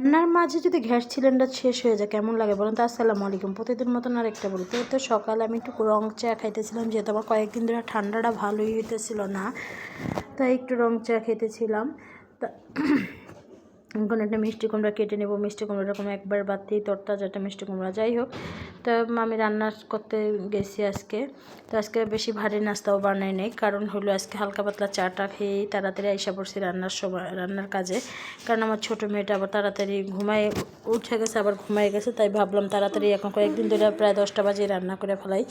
রান্নার মাঝে যদি গ্যাস সিলিন্ডার শেষ হয়ে যায়, কেমন লাগে বলুন? তো আসসালামু আলাইকুম। প্রতিদিন মতন আর একটা বলি তো সকালে আমি একটু রং চা খাইতেছিলাম, যেহেতু আমার কয়েকদিন ধরে ঠান্ডাটা ভালোই হইতেছিল না, তাই একটু রং চা খেতেছিলাম। তা এখন একটা মিষ্টি কুমড়া কেটে নেব, মিষ্টি কুমড়াটা কোনো একবার বাদ দিয়ে তরতাজাটা মিষ্টি কুমড়া, যাই হোক। তো আমি রান্না করতে গেছি আজকে। তো আজকে বেশি ভারী নাস্তাও বানাই নেই, কারণ হলো আজকে হালকা পাতলা চাটা খেয়েই তাড়াতাড়ি আইসা পড়ছি রান্নার সময়, রান্নার কাজে। কারণ আমার ছোটো মেয়েটা আবার তাড়াতাড়ি ঘুমায়, উঠে গেছে, আবার ঘুমাই গেছে, তাই ভাবলাম তাড়াতাড়ি এখন কয়েকদিন ধরে প্রায় দশটা বাজে রান্না করে ফেলাই।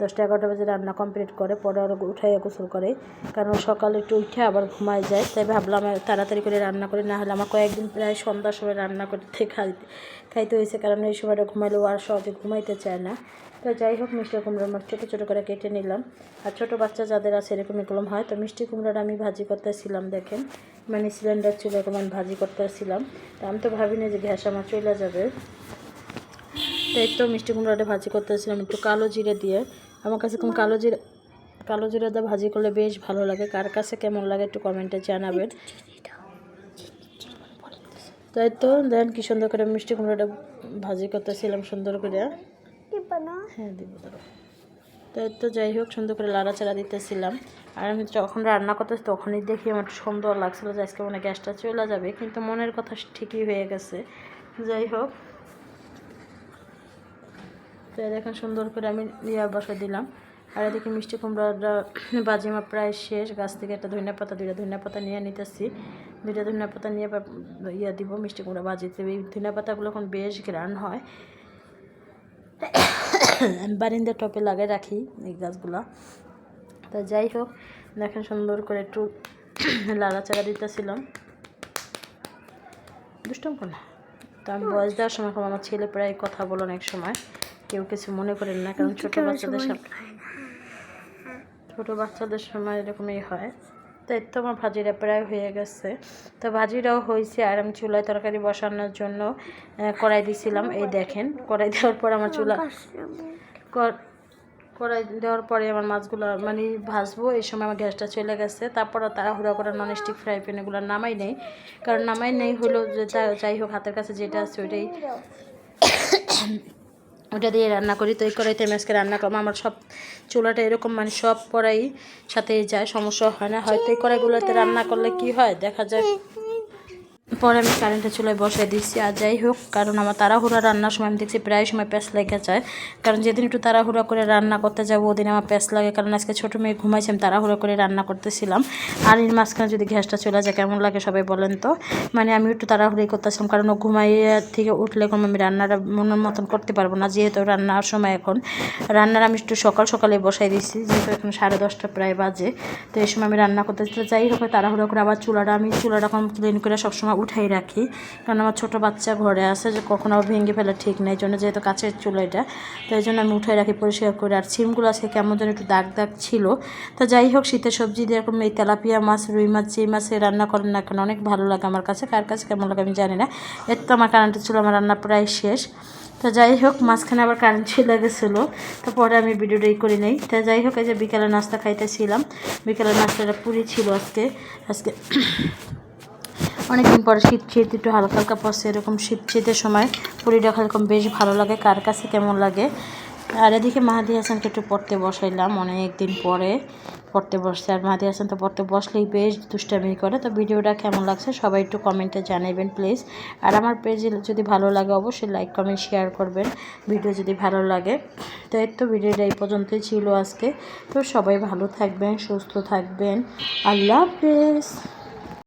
দশটা এগারোটা বাজে রান্না কমপ্লিট করে, পরে আরও উঠাই গোসল করে। কারণ সকালে একটু উঠে আবার ঘুমায় যায়, তাই ভাবলাম তাড়াতাড়ি করে রান্না করে, না হলে আমার কয়েকদিন প্রায় সন্ধ্যার সময় রান্না করতে খাইতে খাইতে হয়েছে, কারণ এই সময়টা ঘুমাইলেও আর সহজে ঘুমাইতে চায় না। তো যাই হোক, মিষ্টি কুমড়ো আমার ছোটো ছোটো করে কেটে নিলাম। আর ছোটো বাচ্চা যাদের আছে, এরকম এরকম হয়। তো মিষ্টি কুমড়োটা আমি ভাজি করতেছিলাম, দেখেন। মানে সিলিন্ডার চুলে এরকম আমি ভাজি করতেছিলাম। তো আমি তো ভাবিনি যে গ্যাস আমার চলে যাবে। তাই তো মিষ্টি কুমড়োটা ভাজি করতেছিলাম একটু কালো জিরে দিয়ে। আমার কাছে কোন কালো জিরে কালো জিরে দিয়ে ভাজি করলে বেশ ভালো লাগে। কার কাছে কেমন লাগে একটু কমেন্টে জানাবেন। তাই তো দেন কি সুন্দর করে মিষ্টি কুমড়োটা ভাজি করতেছিলাম সুন্দর করে। হ্যাঁ দিব। তাই তো যাই হোক সুন্দর করে লাড়া লাড়াচাড়া দিতেছিলাম। আর আমি যখন রান্না করতেছি তখনই দেখি আমার সুন্দর লাগছিল যে আজকে মনে গ্যাসটা চলে যাবে কিন্তু মনের কথা ঠিকই হয়ে গেছে। যাই হোক। তো দেখেন সুন্দর করে আমি ইয়া বসা দিলাম। আর এদিকে মিষ্টি কুমড়াটা বাজি আমার প্রায় শেষ। গাছ থেকে একটা ধনিয়া পাতা দুইটা ধনিয়া পাতা নিয়ে নিতেছি। দুইটা ধনিয়া পাতা নিয়ে ইয়া দিব মিষ্টি কুমড়া বাজিতে এই ধনিয়া পাতাগুলো এখন বেশ গ্রান হয়। আমি বারিন্দার টপে লাগিয়ে রাখি এই গাছগুলো। তা যাই হোক দেখেন সুন্দর করে একটু লাড়াচাড়া দিতেছিলাম। দুষ্টম না তো আমি বয়স দেওয়ার সময় আমার ছেলে প্রায় কথা বলো এক সময়। কেউ কিছু মনে করেন না কারণ ছোটো বাচ্চাদের সামনে ছোটো বাচ্চাদের সময় এরকমই হয়। তো এর তো আমার ভাজিটা প্রায় হয়ে গেছে। তো ভাজিটাও হয়েছে আর আমি চুলায় তরকারি বসানোর জন্য কড়াই দিছিলাম। এই দেখেন, কড়াই দেওয়ার পর আমার চুলা কড়াই দেওয়ার পরে আমার মাছগুলো মানে ভাজবো। এই সময় আমার গ্যাসটা চলে গেছে। তারপর তাড়াহুড়া করে নন স্টিক ফ্রাই প্যান এগুলো নামাই নেই। কারণ নামাই নেই হলো যে, যাই হোক, হাতের কাছে যেটা আছে ওইটাই। ওটা দিয়ে রান্না করি তো এই কড়াইতে আমি আজকে রান্না করব। আমার সব চুলাটা এরকম মানে সব কড়াই সাথে যায়, সমস্যা হয় না। হয়তো এই কড়াইগুলোতে রান্না করলে কি হয়? দেখা যায় পরে আমি কারেন্টের চুলায় বসাই দিচ্ছি আর যাই হোক, কারণ আমার তাড়াহুড়া রান্নার সময় আমি দেখছি প্রায় সময় প্যাঁচ লেগে যায়। কারণ যেদিন একটু তাড়াহুড়া করে রান্না করতে যাব, ওদিন আমার প্যাঁচ লাগে। কারণ আজকে ছোটো মেয়ে ঘুমাইছে, আমি তাড়াহুড়া করে রান্না করতেছিলাম। আর এর মাঝখানে যদি গ্যাসটা চলে যায়, কেমন লাগে সবাই বলেন তো? মানে আমি একটু তাড়াহুড়ি করতেছিলাম, কারণ ও ঘুমাইয়ে থেকে উঠলে কোনো আমি রান্নাটা মনের মতন করতে পারব না, যেহেতু রান্নার সময় এখন। রান্নার আমি একটু সকাল সকালে বসাই দিচ্ছি যেহেতু এখন সাড়ে দশটা প্রায় বাজে। তো এই সময় আমি রান্না করতে যাই হোক, তাড়াহুড়া করে আবার চুলাটা, আমি চুলাটা এখন ক্লিন করে সবসময় উঠাই রাখি। কারণ আমার ছোটো বাচ্চা ঘরে আছে যে কখনো ভেঙে ফেলে ঠিক নেই জন্য যেহেতু কাছের চুলা এটা, তো এই জন্য আমি উঠাই রাখি পরিষ্কার করে। আর সিমগুলো আজকে কেমন যেন একটু দাগ দাগ ছিল। তো যাই হোক, শীতের সবজি দিয়ে এরকম এই তেলাপিয়া মাছ, রুই মাছ চিংড়ি মাছে রান্না করেন না কেন, অনেক ভালো লাগে আমার কাছে। কার কাছে কেমন লাগে আমি জানি না। এর তো আমার কারেন্টের ছিল, আমার রান্না প্রায় শেষ। তো যাই হোক, মাঝখানে আবার কারেন্ট চলে গেছিল। তো পরে আমি ভিডিওটাই করি নেই। তো যাই হোক, এই যে বিকালে নাস্তা খাইতেছিলাম। বিকালে নাস্তাটা পুরি ছিল আজকে। আজকে অনেকদিন পরে শীত শীত, একটু হালকা হালকা পড়ছে, এরকম শীত শীতের সময় পুরীটা এরকম বেশ ভালো লাগে, কার কাছে কেমন লাগে? আর এদিকে মাহাদি হাসানকে একটু পড়তে বসাইলাম অনেক দিন পরে পড়তে বসছে, আর মাহাদি হাসান তো পড়তে বসলেই বেশ দুষ্টামি করে, তো ভিডিওটা কেমন লাগছে সবাই একটু কমেন্টে জানাবেন প্লিজ আর আমার পেজে যদি ভালো লাগে অবশ্যই লাইক কমেন্ট শেয়ার করবেন ভিডিও যদি ভালো লাগে। তো এর তো ভিডিওটা এই পর্যন্তই ছিল আজকে, তো সবাই ভালো থাকবেন, সুস্থ থাকবেন, আল্লাহ হাফেজ।